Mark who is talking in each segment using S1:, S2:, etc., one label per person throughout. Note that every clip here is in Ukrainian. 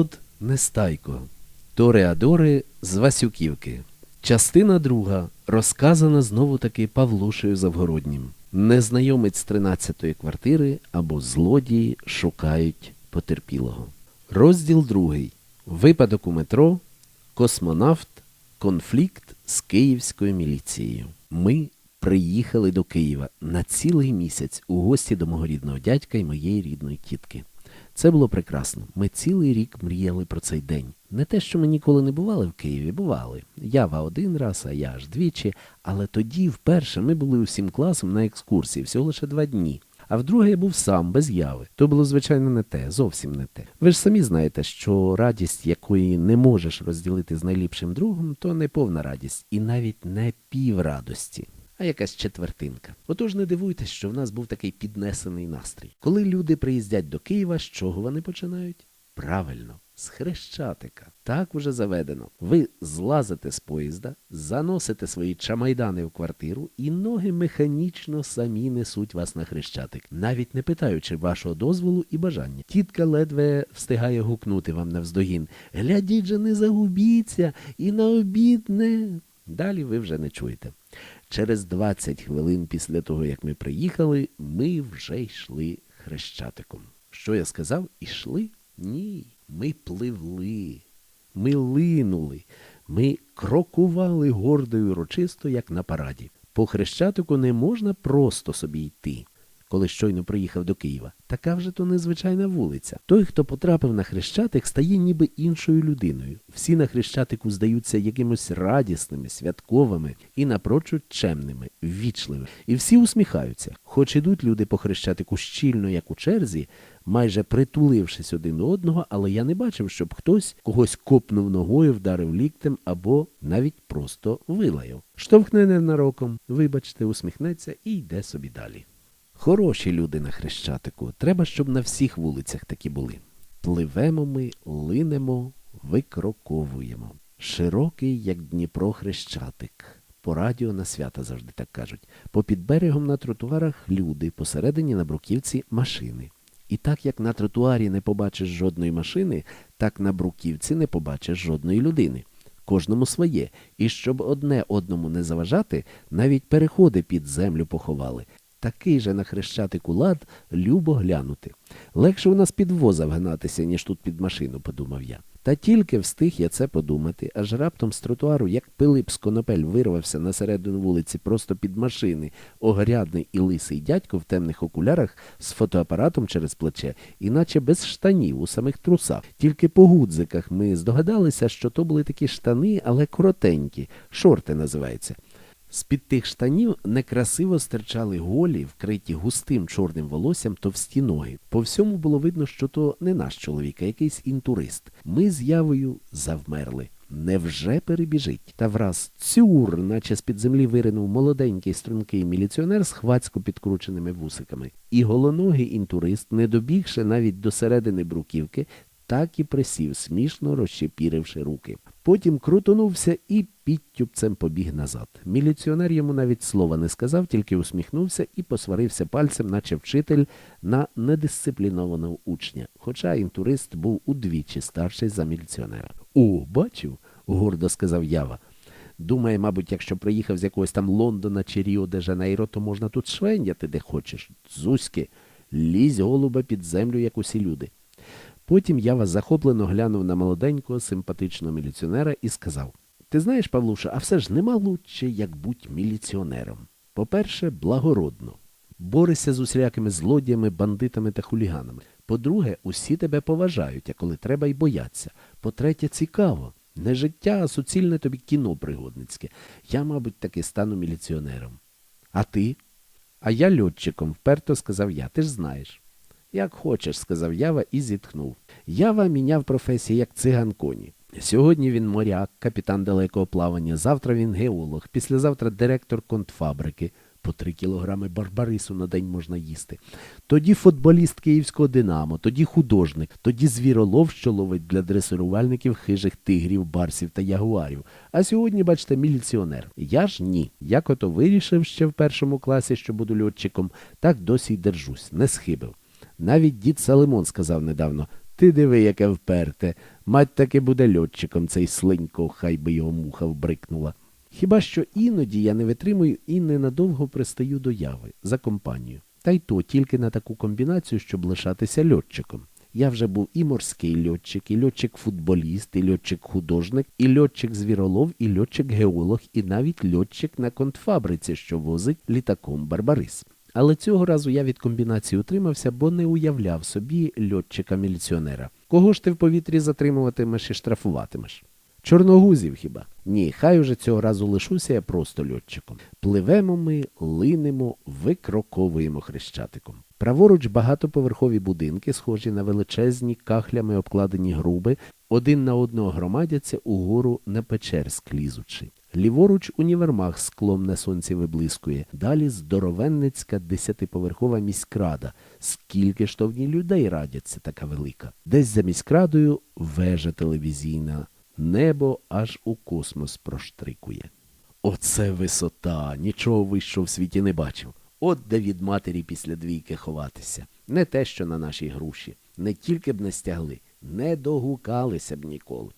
S1: Тут Нестайко. Тореадори з Васюківки. Частина друга. Розказана знову таки Павлушею Завгороднім. Незнайомець з 13-ї квартири або злодії шукають потерпілого. Розділ другий. Випадок у метро. Космонавт. Конфлікт з київською міліцією. Ми приїхали до Києва на цілий місяць у гості до мого рідного дядька і моєї рідної тітки. Це було прекрасно. Ми цілий рік мріяли про цей день. Не те, що ми ніколи не бували в Києві, бували. Ява один раз, а я аж двічі. Але тоді, вперше, ми були усім класом на екскурсії, всього лише два дні. А вдруге я був сам, без яви. То було, звичайно, не те, зовсім не те. Ви ж самі знаєте, що радість, якої не можеш розділити з найліпшим другом, то не повна радість, і навіть не піврадості. А якась четвертинка. Отож не дивуйтесь, що в нас був такий піднесений настрій. Коли люди приїздять до Києва, з чого вони починають? Правильно, з хрещатика. Так уже заведено. Ви злазите з поїзда, заносите свої чамайдани в квартиру, і ноги механічно самі несуть вас на хрещатик, навіть не питаючи вашого дозволу і бажання. Тітка ледве встигає гукнути вам навздогін. Глядіть же, не загубіться, і на обід не. Далі ви вже не чуєте. Через 20 хвилин після того, як ми приїхали, ми вже йшли хрещатиком. Що я сказав? Ішли? Ні. Ми пливли, ми линули, ми крокували гордо й урочисто, як на параді. По хрещатику не можна просто собі йти. Коли щойно приїхав до Києва, така вже то незвичайна вулиця. Той, хто потрапив на хрещатик, стає ніби іншою людиною. Всі на хрещатику здаються якимось радісними, святковими і напрочуд чемними, ввічливими. І всі усміхаються. Хоч ідуть люди по хрещатику щільно, як у черзі, майже притулившись один до одного, але я не бачив, щоб хтось когось копнув ногою, вдарив ліктем або навіть просто вилаяв. Штовхне ненароком, вибачте, усміхнеться і йде собі далі. Хороші люди на хрещатику. Треба, щоб на всіх вулицях такі були. Пливемо ми, линемо, викроковуємо. Широкий, як Дніпро, хрещатик. По радіо на свята завжди так кажуть. Попід берегом на тротуарах люди, посередині на бруківці машини. І так як на тротуарі не побачиш жодної машини, так на бруківці не побачиш жодної людини. Кожному своє. І щоб одне одному не заважати, навіть переходи під землю поховали. Такий же на хрещатику лад любо глянути. Легше у нас під воза вгнатися, ніж тут під машину, подумав я. Та тільки встиг я це подумати, аж раптом з тротуару, як Пилип з конопель вирвався на середину вулиці просто під машини, огрядний і лисий дядько в темних окулярах з фотоапаратом через плече, іначе без штанів у самих трусах. Тільки по гудзиках ми здогадалися, що то були такі штани, але коротенькі, шорти називаються. З-під тих штанів некрасиво стирчали голі, вкриті густим чорним волоссям товсті ноги. По всьому було видно, що то не наш чоловік, а якийсь інтурист. Ми з явою завмерли. Невже перебіжить? Та враз цюр, наче з-під землі виринув молоденький стрункий міліціонер з хвацько підкрученими вусиками. І голоногий інтурист, не добігши навіть до середини бруківки, так і присів, смішно розщепіривши руки. Потім крутонувся і підтюпцем побіг назад. Міліціонер йому навіть слова не сказав, тільки усміхнувся і посварився пальцем, наче вчитель на недисциплінованого учня, хоча інтурист був удвічі старший за міліціонера. О, бачив, гордо сказав Ява. Думає, мабуть, якщо приїхав з якогось там Лондона чи Ріо де Жанейро, то можна тут швендяти, де хочеш. Зузьки, лізь голуба під землю, як усі люди. Потім Ява захоплено глянув на молоденького, симпатичного міліціонера і сказав Ти знаєш, Павлуша, а все ж нема лучше, як будь міліціонером. По-перше, благородно. Борися з усілякими злодіями, бандитами та хуліганами. По-друге, усі тебе поважають, а коли треба й бояться. По-третє, цікаво. Не життя, а суцільне тобі кіно пригодницьке. Я, мабуть, таки стану міліціонером. А ти? А я льотчиком, вперто сказав я, ти ж знаєш. Як хочеш, сказав Ява і зітхнув. Ява міняв професії як циган коні. Сьогодні він моряк, капітан далекого плавання, завтра він геолог, післязавтра директор контфабрики. По три кілограми барбарису на день можна їсти. Тоді футболіст київського Динамо, тоді художник, тоді звіролов, що ловить для дресирувальників хижих тигрів, барсів та ягуарів. А сьогодні, бачите, міліціонер. Я ж ні. Як ото вирішив ще в першому класі, що буду льотчиком, так досі й держусь, не схибив. Навіть дід Салимон сказав недавно Ти диви, яке вперте. Мать таки буде льотчиком цей слинько, хай би його муха вбрикнула. Хіба що іноді я не витримую і ненадовго пристаю до яви за компанію. Та й то тільки на таку комбінацію, щоб лишатися льотчиком. Я вже був і морський льотчик, і льотчик-футболіст, і льотчик-художник, і льотчик-звіролов, і льотчик-геолог, і навіть льотчик на контфабриці, що возить літаком Барбарис. Але цього разу я від комбінації утримався, бо не уявляв собі льотчика-міліціонера. Кого ж ти в повітрі затримуватимеш і штрафуватимеш? Чорногузів хіба? Ні, хай уже цього разу лишуся я просто льотчиком. Пливемо ми, линемо, викроковуємо хрещатиком. Праворуч багатоповерхові будинки, схожі на величезні кахлями обкладені груби, один на одного громадяться угору на Печерськ лізучи. Ліворуч універмаг склом на сонці виблискує. Далі здоровенницька десятиповерхова міськрада. Скільки ж то в ній людей радяться така велика. Десь за міськрадою вежа телевізійна. Небо аж у космос проштрикує. Оце висота! Нічого вищого в світі не бачив. От де від матері після двійки ховатися. Не те, що на нашій груші. Не тільки б не стягли, не догукалися б ніколи.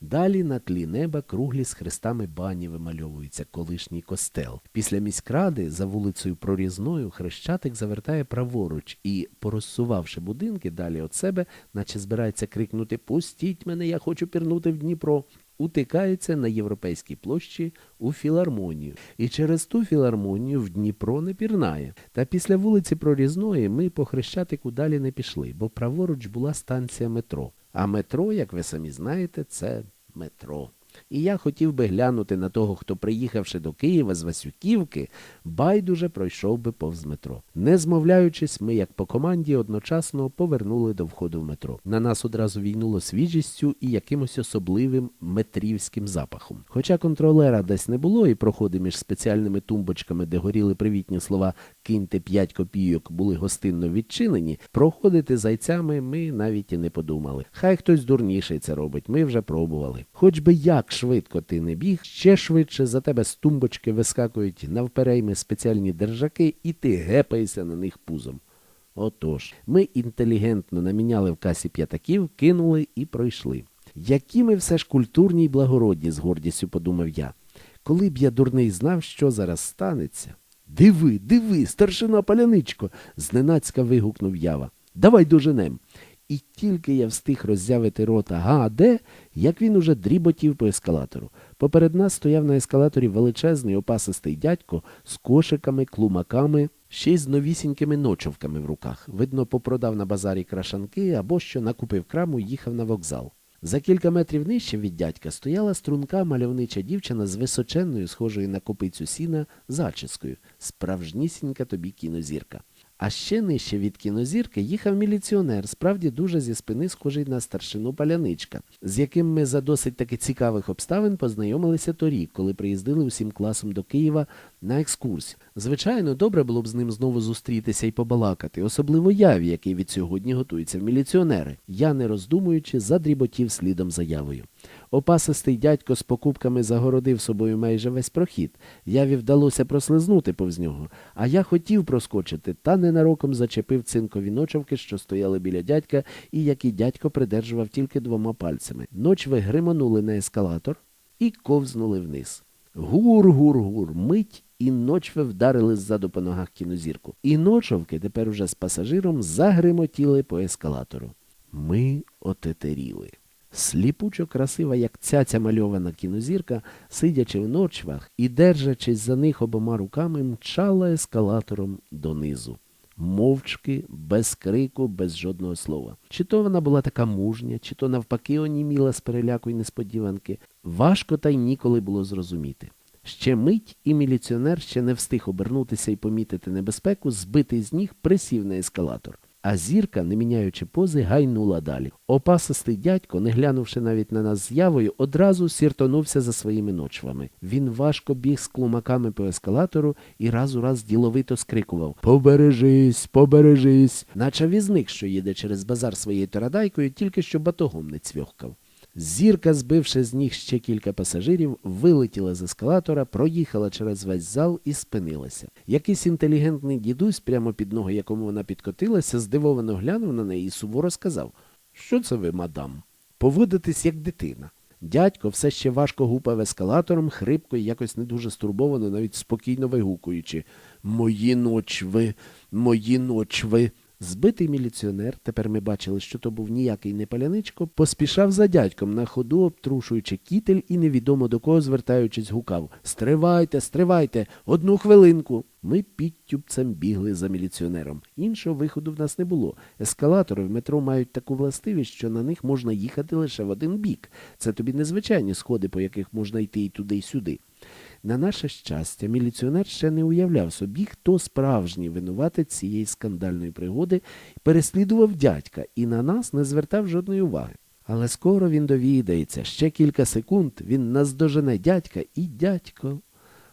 S1: Далі на тлі неба круглі з хрестами бані вимальовується колишній костел. Після міськради за вулицею Прорізною хрещатик завертає праворуч і, порозсувавши будинки далі від себе, наче збирається крикнути Пустіть мене, я хочу пірнути в Дніпро. Утикається на європейській площі у філармонію. І через ту філармонію в Дніпро не пірнає. Та після вулиці Прорізної ми по хрещатику далі не пішли, бо праворуч була станція метро. А метро, як ви самі знаєте, це метро. І я хотів би глянути на того, хто, приїхавши до Києва з Васюківки, байдуже пройшов би повз метро. Не змовляючись, ми, як по команді, одночасно повернули до входу в метро. На нас одразу війнуло свіжістю і якимось особливим метрівським запахом. Хоча контролера десь не було, і проходи між спеціальними тумбочками, де горіли привітні слова киньте 5 копійок, були гостинно відчинені, проходити зайцями ми навіть і не подумали. Хай хтось дурніший це робить, ми вже пробували. Хоч би як швидко ти не біг, ще швидше за тебе з тумбочки вискакують навперейми спеціальні держаки, і ти гепаєшся на них пузом. Отож, ми інтелігентно наміняли в касі п'ятаків, кинули і пройшли. Які ми все ж культурні й благородні, з гордістю подумав я. Коли б я дурний знав, що зараз станеться. Диви, диви, старшина паляничко. зненацька вигукнув ява. Давай доженем. І тільки я встиг роззявити рота га де, як він уже дріботів по ескалатору. Поперед нас стояв на ескалаторі величезний опасистий дядько з кошиками, клумаками, ще й з новісінькими ночовками в руках. Видно, попродав на базарі крашанки або що накупив краму і їхав на вокзал. За кілька метрів нижче від дядька стояла струнка мальовнича дівчина з височенною, схожою на копицю сіна, зачіскою, справжнісінька тобі кінозірка. А ще нижче від кінозірки їхав міліціонер, справді дуже зі спини схожий на старшину паляничка, з яким ми за досить таки цікавих обставин познайомилися торік, коли приїздили усім класом до Києва на екскурсію. Звичайно, добре було б з ним знову зустрітися і побалакати, особливо яві, який від сьогодні готується в міліціонери. Я, не роздумуючи, задріботів слідом заявою. Опасистий дядько з покупками загородив собою майже весь прохід. Яві вдалося прослизнути повз нього, а я хотів проскочити, та ненароком зачепив цинкові ночовки, що стояли біля дядька, і які дядько придержував тільки двома пальцями. Ночви гримонули на ескалатор і ковзнули вниз. Гур, гур, гур, мить, і ночви вдарили ззаду по ногах кінозірку. І ночовки тепер уже з пасажиром загримотіли по ескалатору. Ми отетеріли. Сліпучо красива, як цяця мальована кінозірка, сидячи в ночвах і держачись за них обома руками, мчала ескалатором донизу. Мовчки, без крику, без жодного слова. Чи то вона була така мужня, чи то навпаки оніміла з переляку й несподіванки. Важко та й ніколи було зрозуміти. Ще мить, і міліціонер ще не встиг обернутися і помітити небезпеку, збитий з ніг присів на ескалатор. А зірка, не міняючи пози, гайнула далі. Опасистий дядько, не глянувши навіть на нас з явою, одразу сіртонувся за своїми ночвами. Він важко біг з клумаками по ескалатору і раз у раз діловито скрикував Побережись, побережись, наче візник, що їде через базар своєю тарадайкою, тільки що батогом не цвьохкав. Зірка, збивши з ніг ще кілька пасажирів, вилетіла з ескалатора, проїхала через весь зал і спинилася. Якийсь інтелігентний дідусь, прямо під ноги якому вона підкотилася, здивовано глянув на неї і суворо сказав Що це ви, мадам? Поводитесь як дитина. Дядько все ще важко гупав ескалатором, хрипко і якось не дуже стурбовано, навіть спокійно вигукуючи Мої ночви, мої ночви. Збитий міліціонер, тепер ми бачили, що то був ніякий не паляничко, поспішав за дядьком на ходу, обтрушуючи кітель і невідомо до кого звертаючись, гукав Стривайте, стривайте, одну хвилинку. Ми підтюбцем бігли за міліціонером. Іншого виходу в нас не було. Ескалатори в метро мають таку властивість, що на них можна їхати лише в один бік. Це тобі незвичайні сходи, по яких можна йти і туди, і сюди. На наше щастя, міліціонер ще не уявляв собі, хто справжній винуватець цієї скандальної пригоди, переслідував дядька і на нас не звертав жодної уваги. Але скоро він довідається, ще кілька секунд він наздожене дядька і дядько.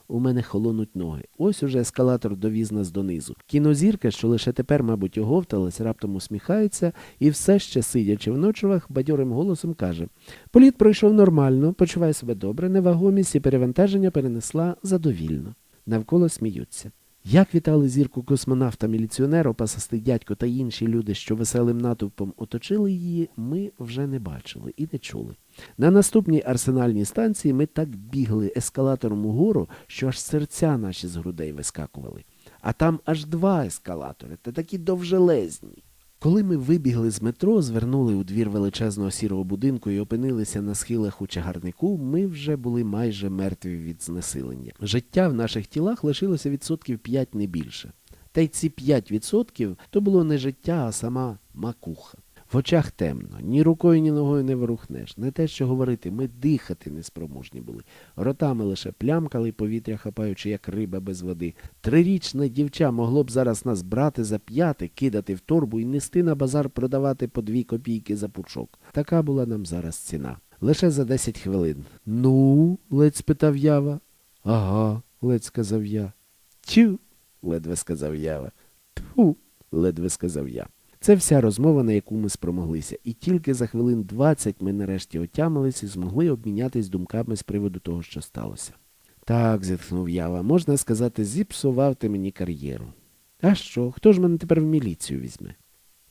S1: У мене холонуть ноги. Ось уже ескалатор довіз нас донизу. Кінозірка, що лише тепер, мабуть, оговталась, раптом усміхається і все ще, сидячи в ночувах, бадьорим голосом каже Політ пройшов нормально, почуває себе добре, невагомість і перевантаження перенесла задовільно. Навколо сміються. Як вітали зірку космонавта міліціонера, пасастий дядько та інші люди, що веселим натовпом оточили її, ми вже не бачили і не чули. На наступній арсенальній станції ми так бігли ескалатором угору, що аж серця наші з грудей вискакували. А там аж два ескалатори, та такі довжелезні. Коли ми вибігли з метро, звернули у двір величезного сірого будинку і опинилися на схилах у чагарнику, ми вже були майже мертві від знесилення. Життя в наших тілах лишилося відсотків 5 не більше. Та й ці 5 відсотків то було не життя, а сама макуха. В очах темно, ні рукою, ні ногою не ворухнеш. Не те, що говорити, ми дихати неспроможні були. Ротами лише плямкали повітря, хапаючи, як риба без води. Трирічне дівча могло б зараз нас брати за п'яти, кидати в торбу і нести на базар продавати по дві копійки за пучок. Така була нам зараз ціна. Лише за десять хвилин. Ну, ледь спитав Ява. Ага, ледь сказав я. Тю, ледве сказав Ява. Тьфу, ледве сказав я. Це вся розмова, на яку ми спромоглися, і тільки за хвилин двадцять ми нарешті отямились і змогли обмінятись думками з приводу того, що сталося. Так, зітхнув Ява, можна сказати, зіпсував ти мені кар'єру. А що, хто ж мене тепер в міліцію візьме?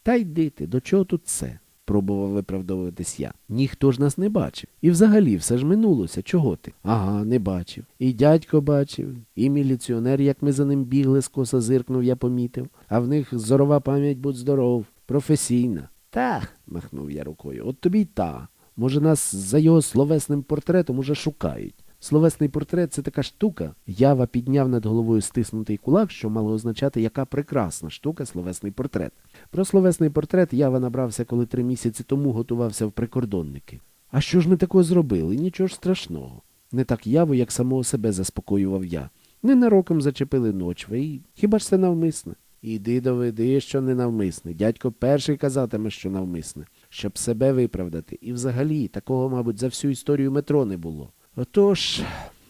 S1: Та йди ти, до чого тут це? Пробував виправдовуватись я. Ніхто ж нас не бачив. І взагалі все ж минулося. Чого ти? Ага, не бачив. І дядько бачив, і міліціонер, як ми за ним бігли, скоса зиркнув, я помітив. А в них зорова пам'ять будь здоров, професійна. Та, махнув я рукою, от тобі й та. Може, нас за його словесним портретом уже шукають. Словесний портрет це така штука. Ява підняв над головою стиснутий кулак, що мало означати, яка прекрасна штука словесний портрет. Про словесний портрет Ява набрався, коли три місяці тому готувався в прикордонники. А що ж ми такого зробили? Нічого ж страшного. Не так яву, як самого себе заспокоював я. Ненароком зачепили ночви, і хіба ж це навмисне? Іди доведи, що не навмисне. Дядько перший казатиме, що навмисне, щоб себе виправдати. І взагалі такого, мабуть, за всю історію метро не було. Отож,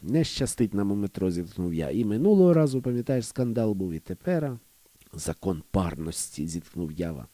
S1: не щастить нам у метро, зіткнув я. І минулого разу, пам'ятаєш, скандал був і тепер. Закон парності, зіткнув Ява.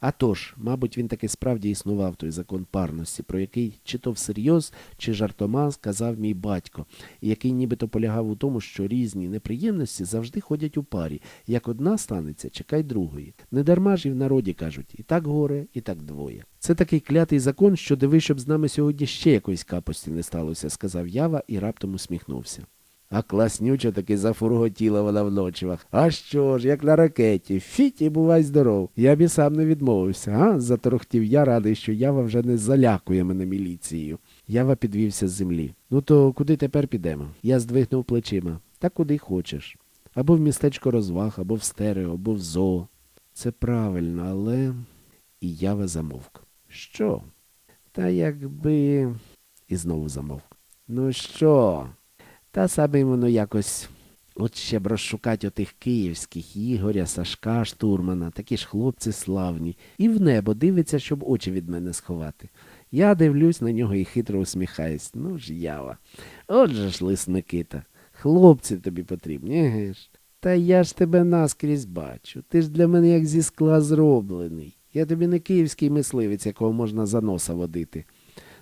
S1: А тож, мабуть, він таки справді існував той закон парності, про який чи то всерйоз, чи жартома сказав мій батько, який нібито полягав у тому, що різні неприємності завжди ходять у парі. Як одна станеться, чекай другої. Недарма ж і в народі кажуть, і так горе, і так двоє. Це такий клятий закон, що диви, щоб з нами сьогодні ще якоїсь капості не сталося, сказав Ява і раптом усміхнувся. А класнючо таки зафурготіла вона в ночівах. А що ж, як на ракеті, фіті, бувай здоров. Я б і сам не відмовився, а? заторохтів я радий, що Ява вже не залякує мене міліцією. Ява підвівся з землі. Ну то куди тепер підемо? Я здвигнув плечима. Та куди хочеш. Або в містечко розваг, або в стерео, або в зоо. Це правильно, але. І Ява замовк. Що? Та якби. І знову замовк. Ну що? Та саме воно якось. От ще б розшукать отих київських Ігоря, Сашка, штурмана, такі ж хлопці славні, і в небо дивиться, щоб очі від мене сховати. Я дивлюсь на нього і хитро усміхаюсь. Ну ж ява. Отже ж, лис Микита, хлопці тобі потрібні, еге ж. Та я ж тебе наскрізь бачу. Ти ж для мене як зі скла зроблений. Я тобі не київський мисливець, якого можна за носа водити.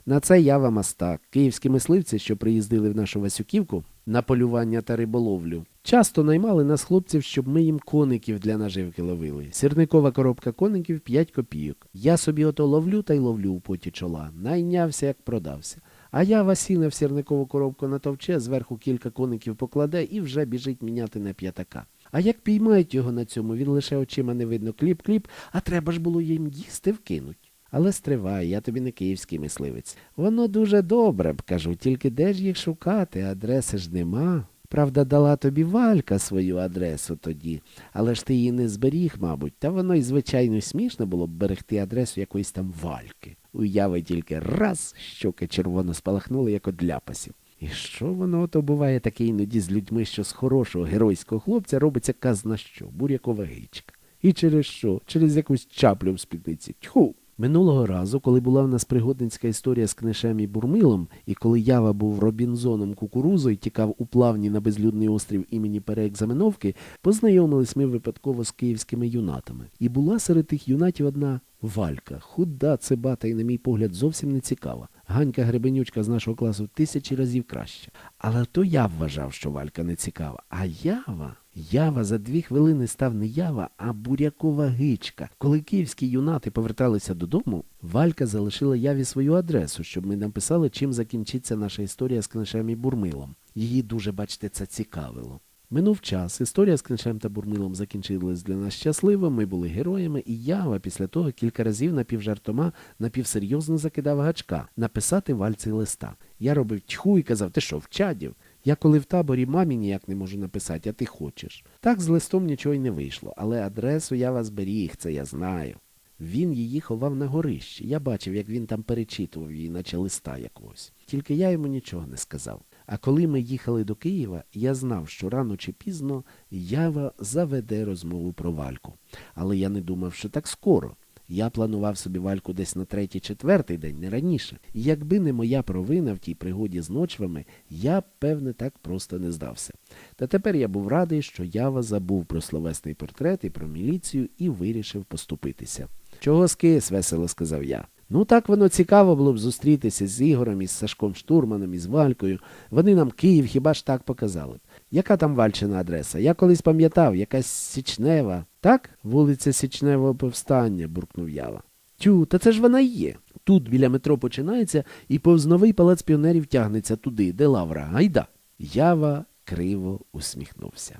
S1: На це ява мастак. Київські мисливці, що приїздили в нашу Васюківку на полювання та риболовлю, часто наймали нас хлопців, щоб ми їм коників для наживки ловили. Сірникова коробка коників 5 копійок. Я собі ото ловлю та й ловлю у поті чола. Найнявся, як продався. А я Васіна в сірникову коробку натовче, зверху кілька коників покладе і вже біжить міняти на п'ятака. А як піймають його на цьому, він лише очима не видно кліп-кліп, а треба ж було їм їсти вкинуть. Але стривай, я тобі не київський мисливець. Воно дуже добре, б кажу, тільки де ж їх шукати, адреси ж нема. Правда, дала тобі Валька свою адресу тоді, але ж ти її не зберіг, мабуть, та воно й звичайно смішно було б берегти адресу якоїсь там Вальки. Уяви тільки раз, щоки червоно спалахнули, як от ляпасів. І що воно ото буває таке іноді з людьми, що з хорошого геройського хлопця робиться казна що, бурякова гичка. І через що? Через якусь чаплю в спідниці. Тьху! Минулого разу, коли була в нас пригодницька історія з книшем і бурмилом, і коли Ява був Робінзоном кукурузо і тікав у плавні на безлюдний острів імені переекзаменовки, познайомились ми випадково з київськими юнатами. І була серед тих юнатів одна Валька, худа, цибата і, на мій погляд, зовсім не цікава. Ганька Гребенючка з нашого класу тисячі разів краще. Але то я вважав, що Валька не цікава. А Ява, Ява за дві хвилини став не Ява, а бурякова гичка. Коли київські юнати поверталися додому, Валька залишила Яві свою адресу, щоб ми написали, чим закінчиться наша історія з книшем і бурмилом. Її дуже, бачите, це цікавило. Минув час, історія з книжем та бурмилом закінчилась для нас щасливо, ми були героями, і Ява після того кілька разів напівжартома, напівсерйозно закидав гачка написати вальці листа. Я робив тьху і казав, ти що, вчадів? Я коли в таборі мамі ніяк не можу написати, а ти хочеш. Так з листом нічого й не вийшло, але адресу я вас беріг, це я знаю. Він її ховав на горищі. Я бачив, як він там перечитував її, наче листа якогось. Тільки я йому нічого не сказав. А коли ми їхали до Києва, я знав, що рано чи пізно Ява заведе розмову про Вальку. Але я не думав, що так скоро. Я планував собі Вальку десь на третій-четвертий день, не раніше. І якби не моя провина в тій пригоді з ночвами, я б, певне, так просто не здався. Та тепер я був радий, що Ява забув про словесний портрет і про міліцію і вирішив поступитися. Чого скис, весело сказав я. Ну так воно цікаво було б зустрітися з Ігорем, із Сашком Штурманом, із Валькою. Вони нам Київ хіба ж так показали б. Яка там Вальчина адреса? Я колись пам'ятав, якась Січнева. Так? Вулиця Січневого повстання, буркнув Ява. Тю, та це ж вона є. Тут біля метро починається і повз новий палац піонерів тягнеться туди, де лавра. Гайда. Ява криво усміхнувся.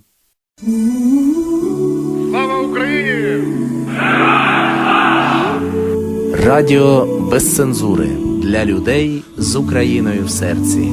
S2: Слава Україні!
S1: Радіо без цензури для людей з Україною в серці.